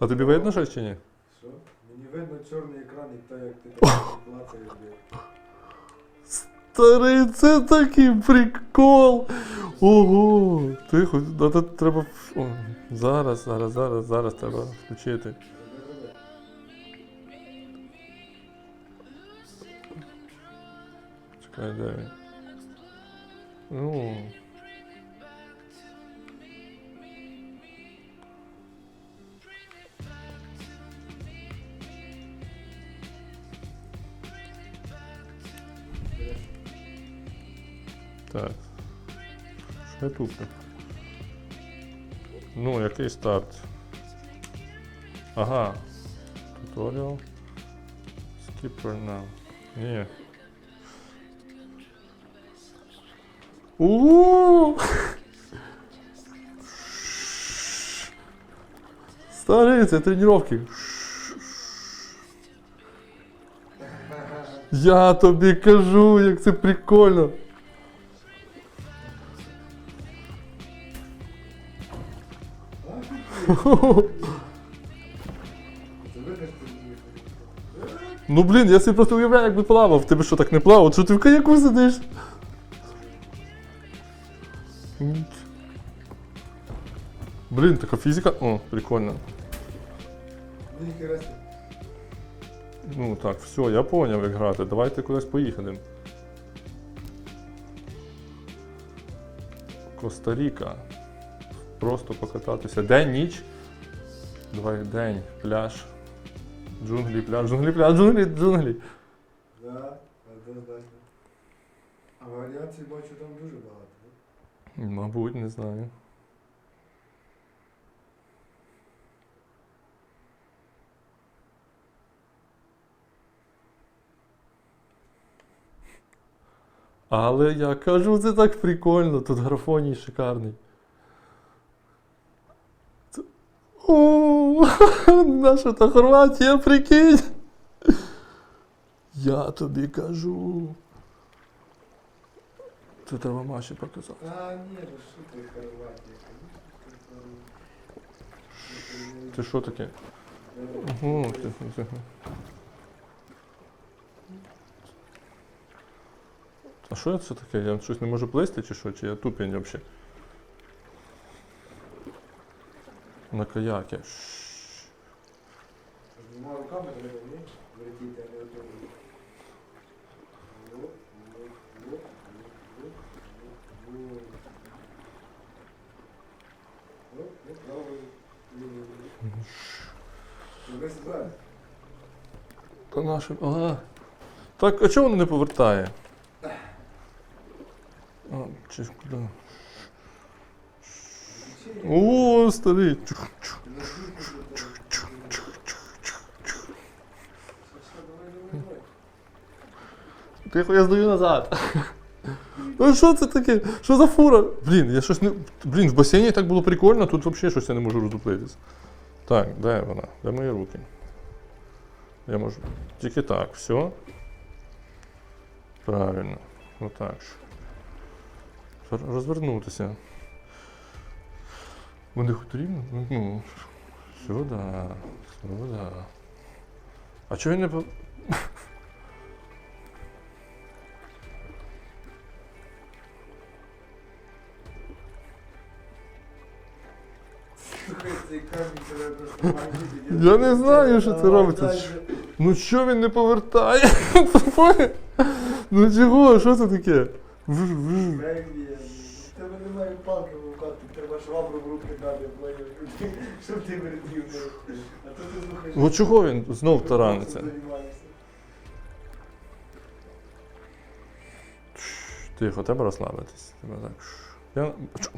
А тобі видно щось чи ні? Що? Мені видно чорний екран і те, як ти блядь. Старий, це такий прикол. Ого. Тихо, да, да, треба. О, зараз, зараз, зараз, зараз треба включити. Чекай, де він? Ну. Так. Що туплю? Ну, який старт? Ага. Туторіал. Skipper now. Ні. у Старий, це тренування. Я тобі кажу, як це прикольно. Ну блін, я собі просто уявляю, як би плавав. Ти би що так не плавав? Що ти в каяку сидиш? Блін, така фізика. О, прикольно. Ну так, все, я поняв, як грати. Давайте кудись поїхали. Коста-Ріка. Просто покататися. День, ніч. Давай день, пляж. Джунглі, пляж, джунглі, пляж, джунглі, джунглі. Да, однозначно. А варіацій бачу там дуже багато. Мабуть, не знаю. Але я кажу, це так прикольно, тут графоній шикарний. Це... О, наша та Хорватія, прикинь. Я тобі кажу. Це треба Маші показати. А, ні, ну що ти Хорватія? Це що таке? Ого, ти, ти. А що це таке? Я щось не можу плисти чи що? Чи я тупень взагалі? На каякі. Шш. Двома руками? Вертіти, а не себе. Та наше. Ага. Так, а чого воно не повертає? А, чи куди? О, старий. Тихо, я здаю назад. Ну що це таке? Що за фура? Блін, я щось не. Блін, в басейні так було прикольно, тут взагалі щось я не можу роздуплитись. Так, де вона? Де мої руки? Я можу. Тільки так, все. Правильно. Отак. Розвернутися. Вони хоч рівно? Ну, Ну. Сюди. Сюди. А чого я не. по- Я не знаю, що це робиться. Ну що він не повертає? ну чого? Що це таке? Вж, вж. Бельгія. В тебе немає палки в руках, тобі треба швабру в руки дати, поняв, щоб ти вертів. А то ти слухаєш. Ну чого він знов тараниться? Тихо, треба розслабитись. Треба так. Я... Чо-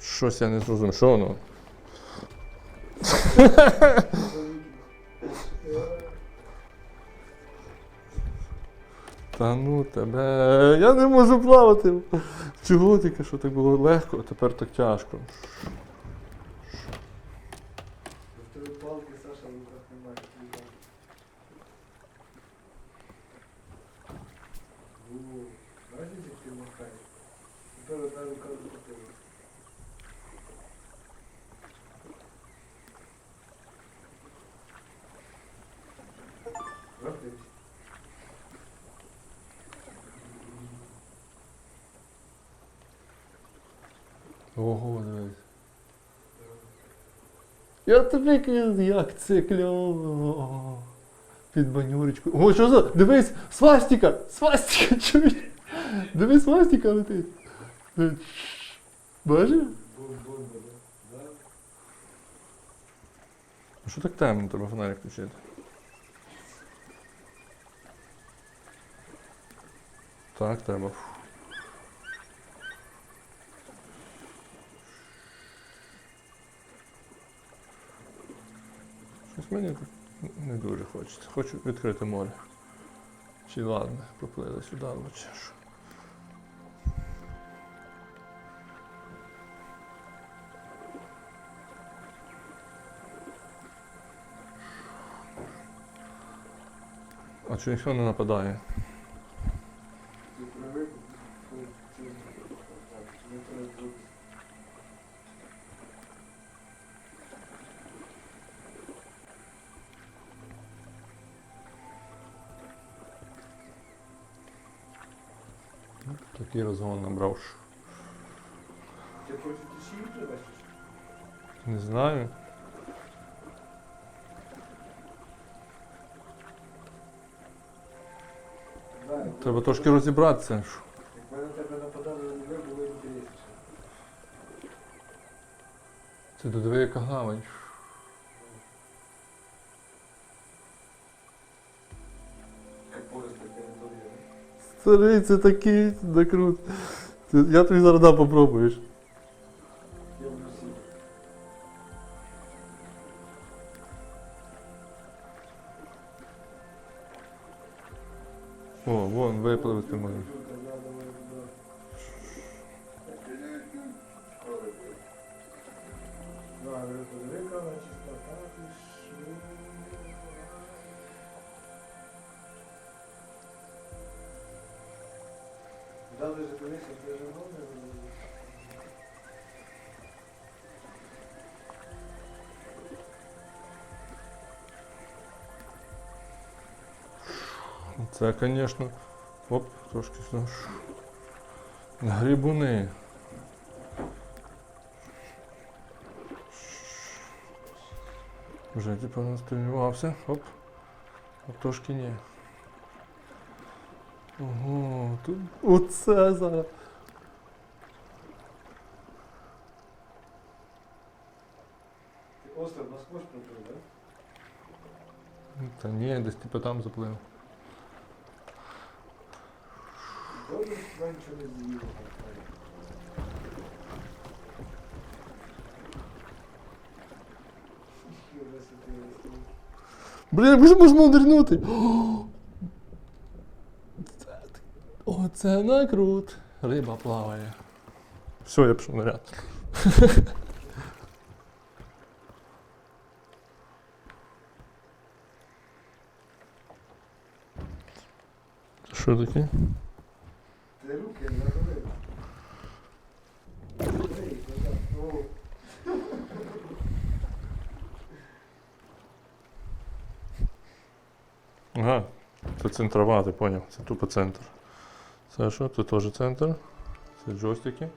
Щось я не зрозумів. Що воно? Та ну тебе. Я не можу плавати. Чого тільки що так було легко, а тепер так тяжко. В тебе палки, Саша, в руках немає. О, бачиш, як ти махаєш? Тепер одна рука захопилась. Ого, дивись. Я тобі кажу, як це кльово. Під банюрочку. О, що за? Дивись, свастика! Свастика, чуєш? Дивись, свастика летить. Бачиш? Ну що так темно, треба фонарик включити. Так, треба. Фу. Щось мені не дуже хочеться. Хочу відкрити море. Чи ладно, поплили сюди чи що. А чи ніхто не нападає? Розгон набрав. Ти хочеш ти ще? Не знаю. Треба трошки розібратися. Як ми на тебе нападали, ви було інтересніше. Це до диви, яка гавань. Старий, це такий да крут. Я тобі зараз дам попробуєш. Дали же колись, я вже нове. Це, звісно. Оп, трошки сюди. Грибуни. Вже типу настрілювався. Оп. А трошки ні. Ого, тут. Оце зараз. Ти остров насквозь проплив, да? Та ні, десь типу там заплив. Добре, що нічого не з'їв. Блін, ми ж можемо нирнути. Оце накрут. Риба плаває. Все, я пішов наряд. Що таке? Ти руки. Ага, це центрова, ти поняв, це тупо центр. Це що? Це теж центр. Це джойстики.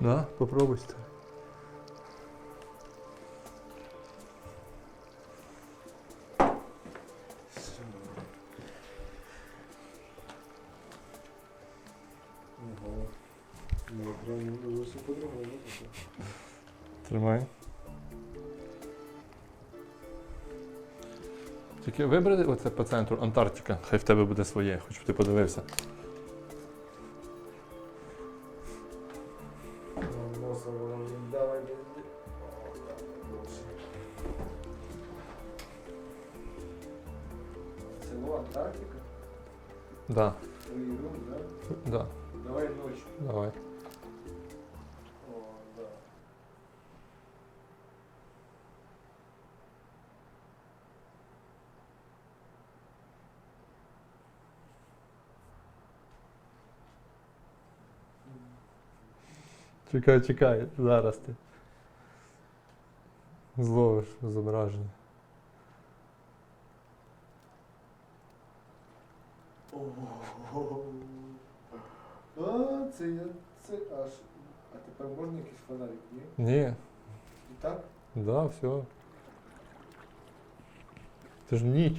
Да, попробуйте. Ну, зовсім по-другому. таке. Тримай. Тільки вибери оце по центру Антарктика, хай в тебе буде своє, хоч б ти подивився. Чекай, чекай, зараз ти. Зловиш зображення. о, а, це я це аж. А тепер можна якийсь фонарик, ні? Ні. І так? Да, все. Це ж ніч.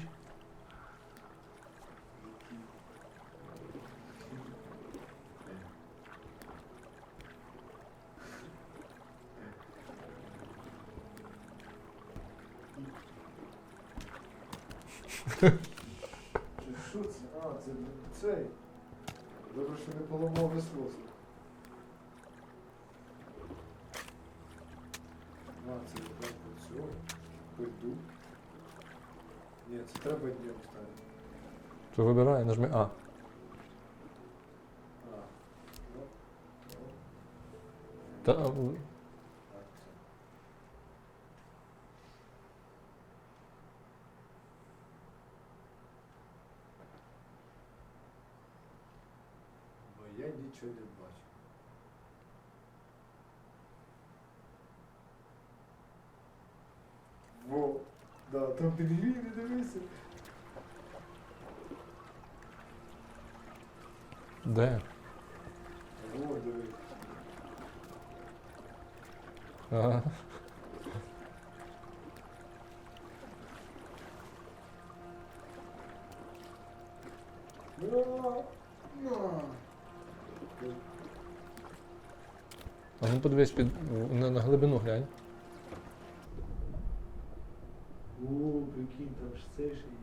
Що це? А, це цей. Добре, що не поламав весло. А, це так цього. Пойду. Ні, це треба днем ставити. Що вибирай, нажми А. А. Ну, ну, Та, так, все. Бо я нічого не бачу. Во, да, там пінгвіни, дивися. де? Во, дивись. Ага. Ну подивись під, на, на глибину глянь. О, прикинь, там ж це ще є.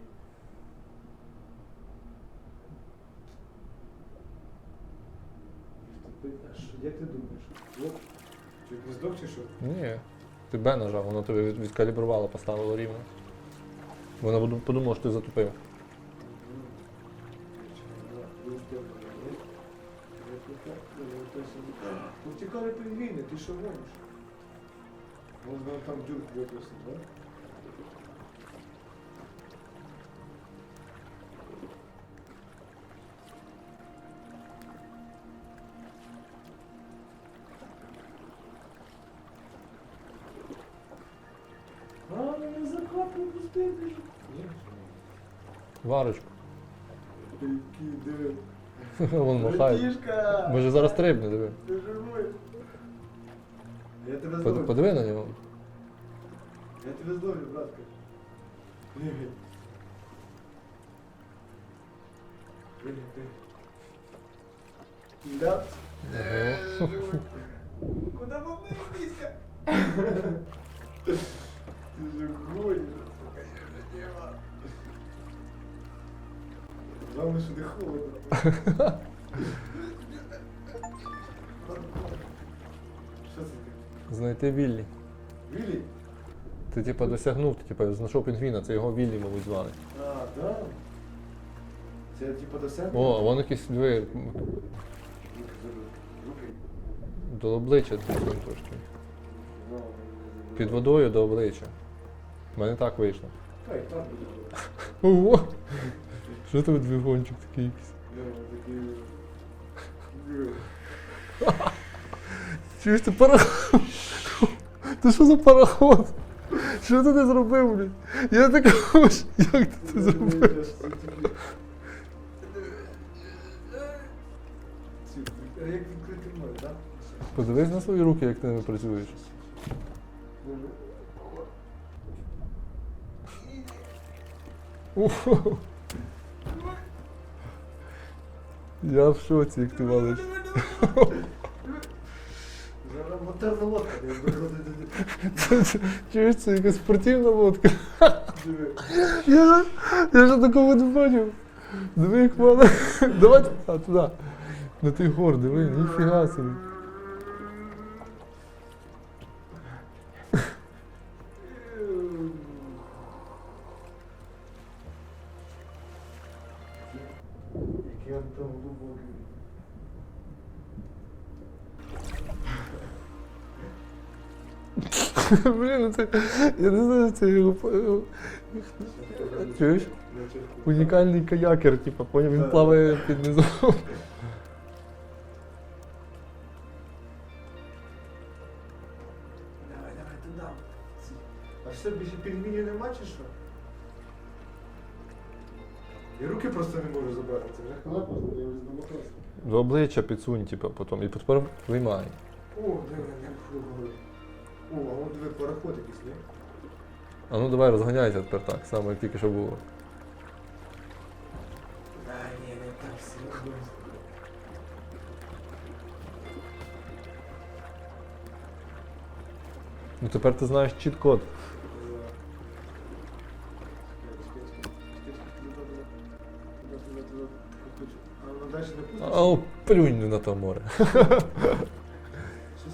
А що, як ти думаєш? Чуть не чи що? Ні. Ти Б нажав, воно тебе від, відкалібрувало, поставило рівно. Вона поду- подумала, що ти затупив. Повтікали пінгвіни, ти що гониш? Можна там дюрк випустити, так? А, ну не закапли пустити. Ні, Варочку. Які, диви. Вон махає. Братішка! Може зараз стрибне, диви. Ти живий. Я тебе Под- зловлю. Подиви на нього. Я тебе зловлю, братка. Прыгай. Прыгай, прыгай. Да. Ого. Куда попасть, Ты же гонишь, Главное, что не холодно. Що це таке? Знайти Віллі. Вілі? Ти типа досягнув, ти типа знайшов пінгвіна, це його Віллі, мабуть, звали. А, да? Це типа досягнення? О, а вон якісь диви, Руки забив. Руки. до обличчя там трошки. Ну, Під водою до обличчя. У мене так вийшло. Та й так буде. Ого! Що тебе двигунчик такий якийсь? Чуєш ти пароход? Ти що за пароход? Що ти не зробив, блядь? Я так кажу, як ти це зробив? Як відкрити море, так? Подивись на свої руки, як ти ними працюєш. Ого. Я в шоці, як ти валиш. Моторна лодка, Чуєш, це якась спортивна лодка. Я ж, я ж такого не бачив. Диви, як вона. Давай туди, туди. На той гор, диви, ніфіга собі. Він. Блін, ну це. Я не знаю, це його. Чуєш? Унікальний каякер, типу, поняв, він плаває під низом. Давай, давай, туди. А що, більше пельменів нема чи що? І руки просто не можу забрати. Це вже хвилина просто, я вже домахався. До обличчя підсунь, типу, потім. І тепер виймай. О, диви, не впливали. О, а от диви, пароход якийсь, ні? А ну давай розганяйся тепер так, само як тільки що було. А, ні, не так серйозно. Ну тепер ти знаєш чіт-код. А воно далі не пустить? А ну, плюнь на то море. Щось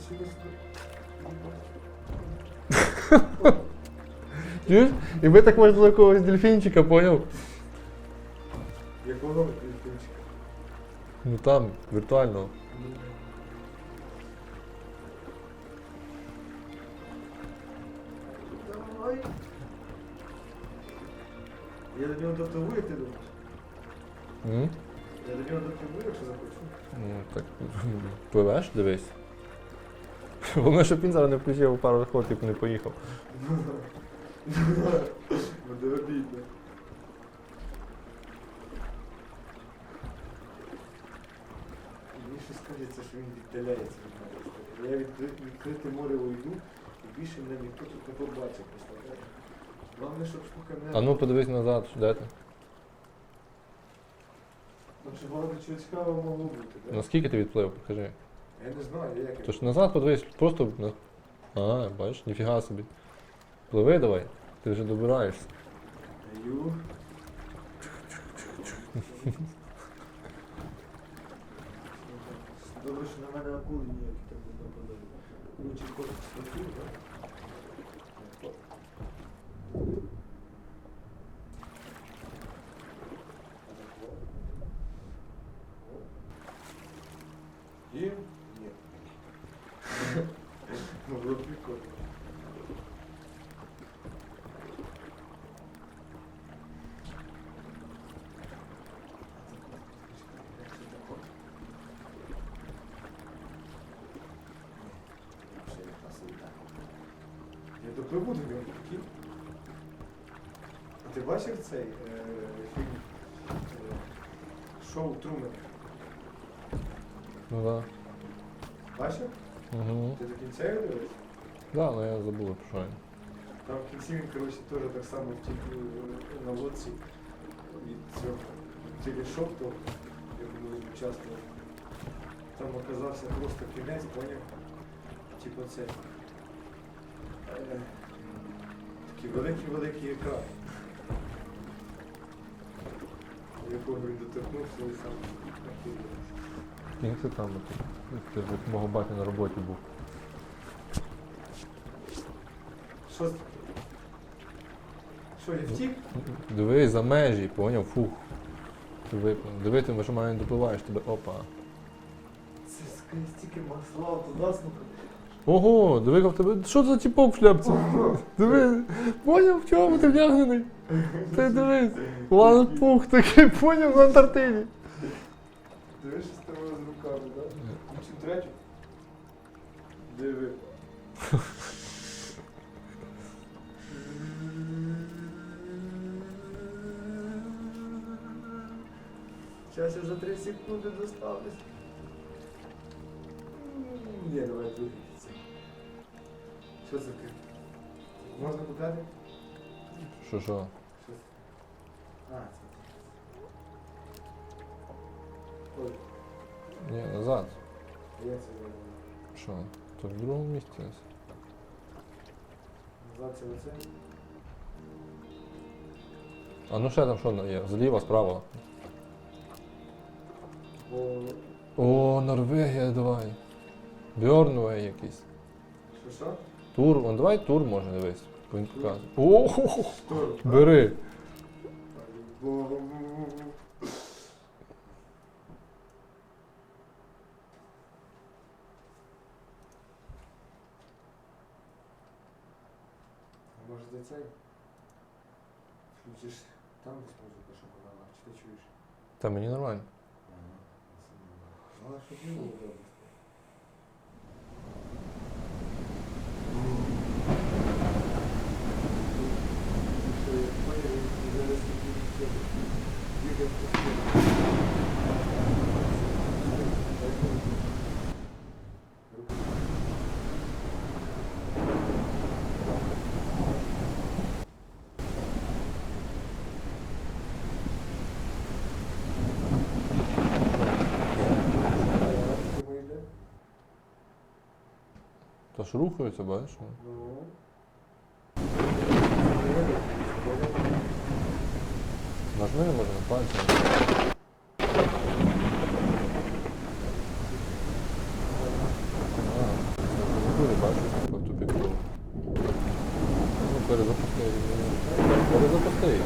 сюди сюди. Чуєш? І ви так можна до якогось дельфінчика, поняв? Якого дельфінчика? Ну там, віртуально. Давай. Я до нього дотовую, як Ти? Я до нього дотовую, якщо захочу. Ну так пливеш, дивись. Головне, щоб він зараз не включив пару ходів і не поїхав. Буде обідно. Мені щось кажеться, що він віддаляється від мене. Я відкри- відкрите море уйду, і більше мене ніхто тут не побачить? Головне, щоб штука не... А ну подивись назад, де ти? Ще багато чого могло бути, так? Наскільки ти відплив, покажи. Я не знаю, як я. Тож назад подивись, просто. на- А, бачиш, ніфіга собі. Пливи давай, ти вже добираєшся. Ю. Добре, що на мене акули ніякі там не нападають. Ну, чи кошик схватив, так? І? Ні. Ну, було прикольно. Нього. А ти бачив цей е, фільм е, Шоу Трумен? Ну да. Бачив? Угу. Ти до кінця його дивишся? Да, ну я забув про що він. Там в кінці він, коротше, теж так само втік е, на лодці від цього телешопту, якому він участвував. Там оказався просто кінець, поняв? Типу це. е, Такий великий-великий екран. Якого він доторкнувся і сам накидався. Він це там, ти ж як мого батя на роботі був. Що? з- Що, я втік? Дивись за межі, поняв, фух. Ти виплив. Диви, ти що мене не допливаєш, тебе опа. Це скрізь стільки масла туди слухати. Ого, диви, в тебе. Що за тіпок в шляпці? Диви, поняв, в чому ти вдягнений? Ти дивись. Ван пух такий, поняв в Антарктиді. Дивишся з тобою з руками, так? Чи третю? Диви. Сейчас я за 3 секунди доставлюсь. Ні, давай двигайтеся. Що це ти? Можна купляти? Що що? Що це? А, це. Ой, Ні, назад. а як це зробили? Що? То в другому місці. десь. Назад це оце? А ну ще там що є? Зліва, справа. Бо... О, Норвегія, давай. Бьорнує якийсь. Що що? Тур, он давай тур може дивись. О, бери. Може де цей? Включиш там десь музика, що подала, чи ти чуєш? Та мені нормально. Ну, а. Що я поняв, він зараз такий То ж рухаються, бачиш? Ну. Нажми, можна пальцем. А, не буде, бачиш, по тупіку. Ну, перезапусти. Перезапусти.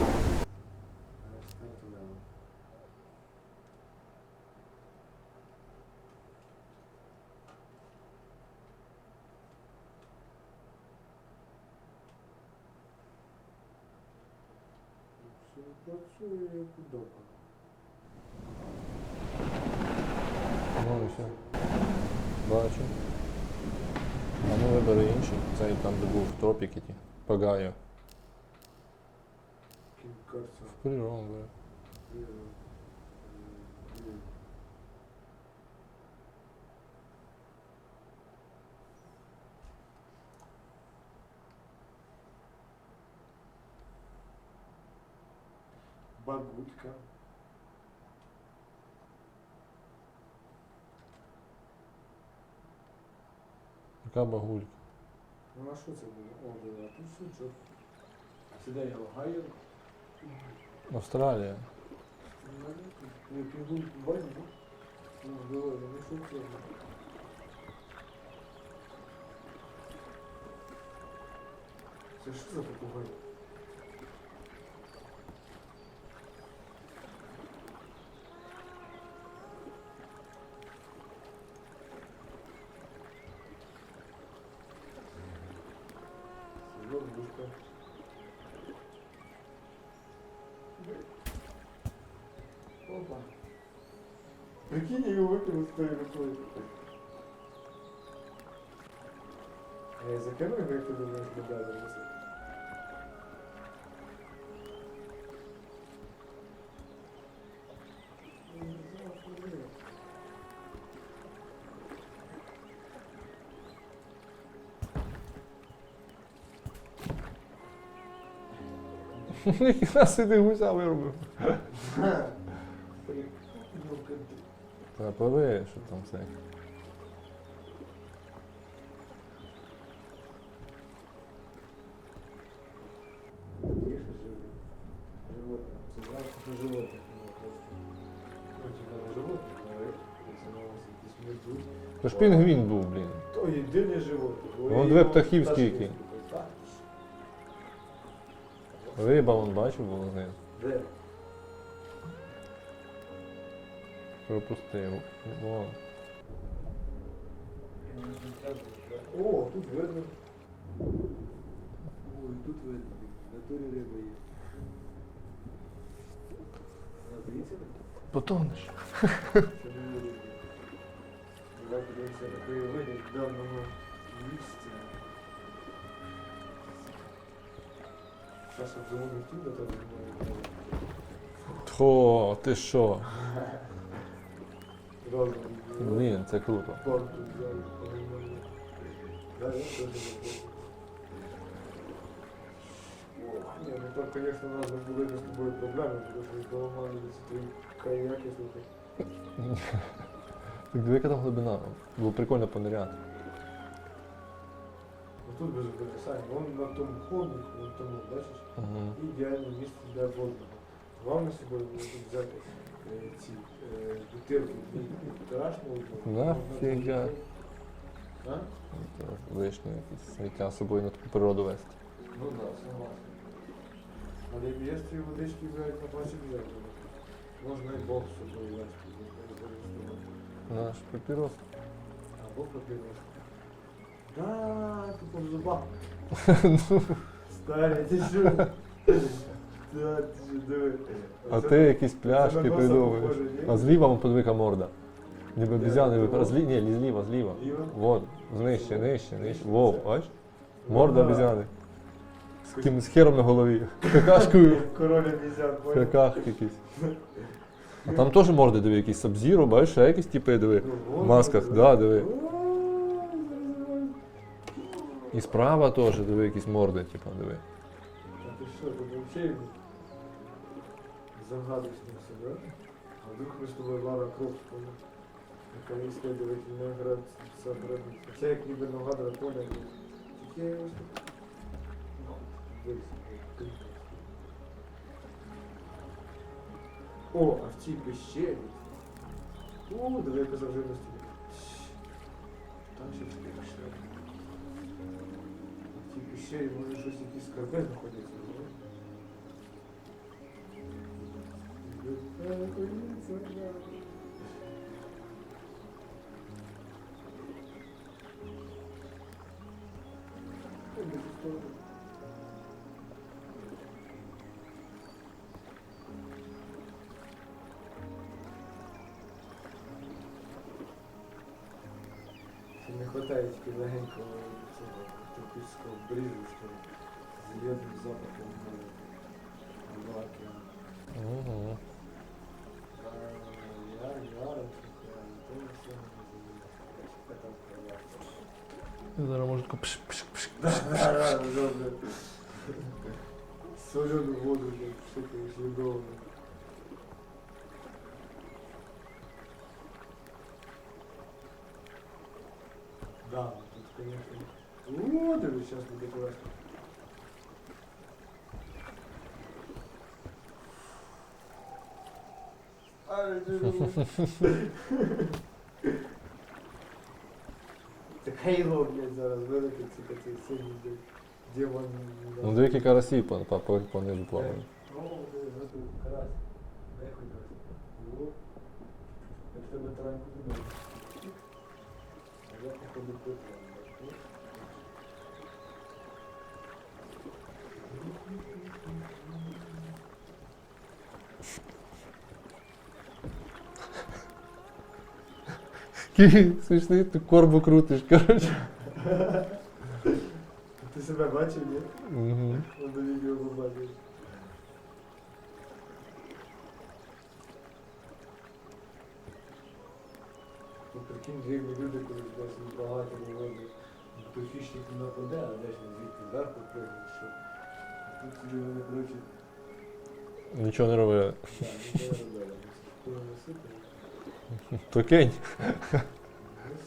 Все працює як удобно. Ну і все. Бачу. А ну вибери інший. Цей там, де був тропік іті. Пагаю. Кінкарця. В природу. бери. Багутка. Яка багулька. Ну а що це було? О, да, тут сучок. Я гаю. Австралія. Ну, пінгун бачиш, ну? Ну, не що це. Це що за попугай? Прикинь, я его выкинул с той рукой. А я как ты думаешь, куда занесу? Ніхіра сиди гуся виробив. На вас якісь медведь. То ж пінгвін був, блін. То єдине животне. Вон дві птахів скільки. Риба, вон бачив, було знизу. Де? Пропустив. Вон. О, тут видно. Ой, тут видно. В натурі риба є. А, дивіться, Потонеш. це не риба. Давай подивимося на в даному місці. Саша в зимовій тілі так думає. Тхо, ти що? Блін, це круто. Не, ну так, конечно, у нас були з тобою проблеми, тому що поламали ці каяки, слухай. Так диви, яка там глибина. Було прикольно пониряти. Ну тут без вирисання. Вон на тому ходнику, вон тому, бачиш, ідеальне місце для воздуху. Вам на собою було тут взяти ці е, бутилки вчорашнього дня. Нафіга? Лишнє якесь сміття з собою на таку природу вести. Ну да, согласен. Але є ці водички взяти на плачі взяти. Можна і бог з собою вести. Наш папірос. А бог папірос. Да, тупо в зубах. Старий, ти що? Ти що. А ти якісь пляшки придумуєш. А зліва вон подвика морда. Ніби обізяни випадає. Злі... Ні, не зліва, зліва. Ліва? Вон, нижче, нижче, нижче. Во, бачиш? Морда обізяни. З якимось хером на голові. Какашкою. Короля обезьян, понял? Каках якийсь. А там теж морди диви, якісь сабзіро, бачиш, ще якісь типи диви. Ну, В масках, да, диви. І справа теж диви, якісь морди, типу, диви. А ты что, ты вообще загадочник да? А вдруг тобой Лара Крофт, понял? Как исследователь Новгород собрались. Хотя я ніби нагадую, понял. Тільки я. Дивись, як О, а в цій пещері. О, диви, яка завжди Там ще таке пішли. В цій пещері може щось якісь скарби знаходяться, не? Хватає тільки легенького цього тропічного бризу, що з зеленим запахом Зараз може тако пш пш пш Да, добре. Солену воду вже пшикаєш любовно. Да, тут, конечно. О, да, сейчас буде класно. Ай, Так хейло, блядь, зараз великий ці цей синій, блядь, демон. Ну диви, які карасі по, по, по, понизу плавають. О, ти готуй, карась. Дай раз. О, як тебе тараньку зробив. А я походу пити. Який смішний, ти корбу крутиш, коротше. Ти себе бачив, ні? Угу. Надо відео побачив. Ну, прикинь, древні люди, коли десь багато говорили, то хищник не нападе, а десь він звідти зверху пригне, що. Тут собі вони, коротше, Нічого не робили. так, нічого не робили. Коли насипали. То кинь. Ну,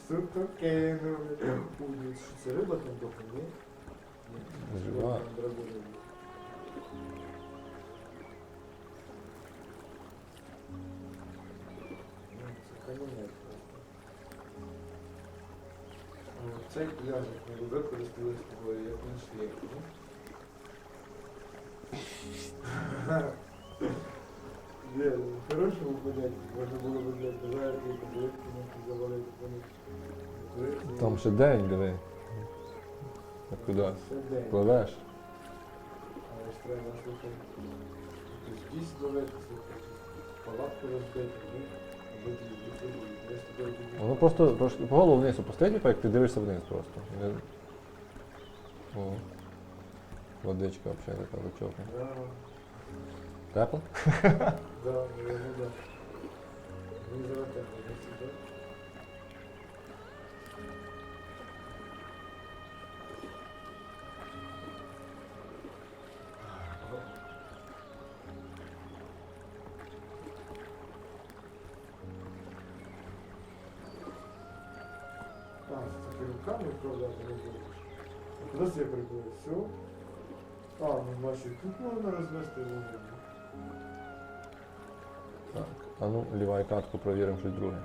сука, кинули. Ой, ну, що це риба там дохне, ні? Жива. Ну, от Цей пляжик ми використали з тобою як ночліг, ні? Ну, в хорошому понятті. Можна було б для пожарки подивитися, завалити вони. Там ще день, диви. А куди? Ще день. Пливеш. Але ж треба слухати. Дійсно легко. Палатку розбити, тоді. Воно просто по голову вниз опусти, типу, як ти дивишся вниз просто. О. Водичка взагалі така зачопна. Да, Тепло? да, наверное, да. Руками вправляти не будеш. А куди це я прибув? Все? А, ну бачу, тут можна розвести вогонь. А ну, лівай катку провіримо щось друге.